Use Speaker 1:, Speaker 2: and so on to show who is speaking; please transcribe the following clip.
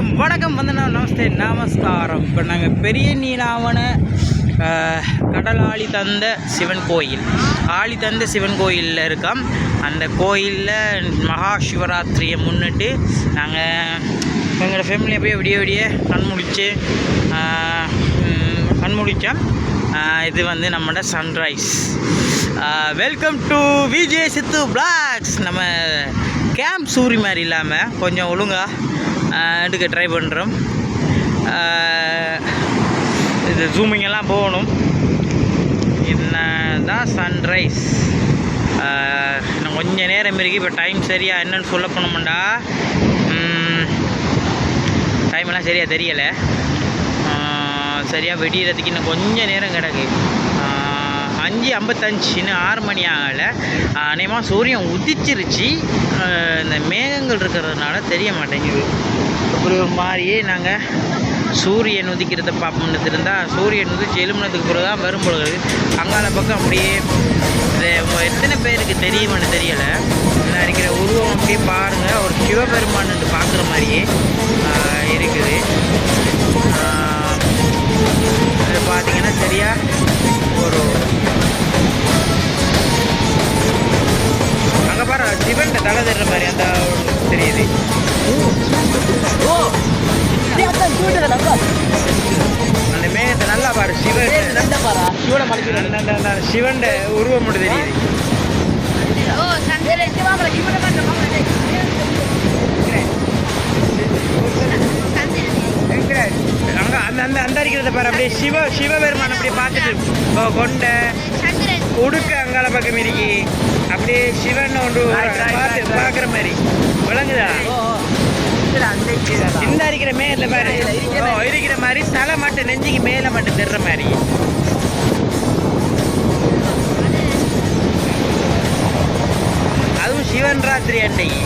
Speaker 1: அனைவருக்கும் வணக்கம். வந்தனா நமஸ்தே நமஸ்காரம். இப்போ நாங்கள் பெரிய நீலாவன கடலாளி தந்த சிவன் கோயில். ஆளி தந்த சிவன் கோயிலில் இருக்கோம். அந்த கோயிலில் மகா சிவராத்திரியை முன்னிட்டு நாங்கள் எங்களோட ஃபேமிலி அப்படியே விடிய விடிய கண் கண்முடித்தோம் கண் இது வந்து நம்மளோட sunrise welcome to Vijay Siddhu vlogs நம்ம கேம்ப் சூரி மாதிரி இல்லாமல் கொஞ்சம் ஒழுங்காக எடுக்க ட்ரை பண்ணுறோம் இது ஜூமிங்கெல்லாம் போகணும். என்ன தான் சன்ரைஸ் இன்னும் கொஞ்சம் நேரம் இருக்கு. இப்போ டைம் சரியா என்னன்னு சொல்ல போனோம்டா. டைம் சரியாக தெரியலை. சரியாக வெடிகிறதுக்கு இன்னும் கொஞ்சம் நேரம் கிடக்கு. அஞ்சு ஐம்பத்தஞ்சு இன்னும் ஆறு மணி ஆகலை. அநேகமாக சூரியன் உதிச்சிருச்சு. இந்த மேகங்கள் இருக்கிறதுனால தெரிய மாட்டேங்குது. ஒரு மாதிரியே நாங்கள் சூரியன் உதிக்கிறத பார்ப்போம்னு இருந்தால் சூரியன் உதிச்சு எழுமினதுக்கு பிறகு தான் வரும் பொழுது அங்கால பக்கம் அப்படியே இது எத்தனை பேருக்கு தெரியுமான்னு தெரியலை. நான் இருக்கிற உருவம் அப்படியே பாருங்கள் ஒரு சிவபெருமான்னு பார்க்குற மாதிரியே இருக்குது. ஆஹ் இது பார்த்தீங்கன்னா சரியாக ஒரு அந்த மேகத்தை நல்லா பாரு சிவன் சிவன் உருவம் மட்டும் தெரியுது
Speaker 2: ஓ சந்திரன்
Speaker 1: அந்த அந்த அந்த இருக்கிறத பாரு அப்படியே சிவ சிவபெருமான் அப்படியே பார்த்துட்டு ஓ, கொண்டை உடுக்க அங்கால பக்கம் இருக்கி அப்படியே சிவன் ஒன்று பார்த்து பார்க்குற மாதிரி விளங்குதா இருக்கிற மேல பாரு இருக்கிற மாதிரி தலை மட்டும் நெஞ்சுக்கு மேல மட்டும் தெர்ற மாதிரி. அதுவும் சிவன் ராத்திரி அன்னைக்கு.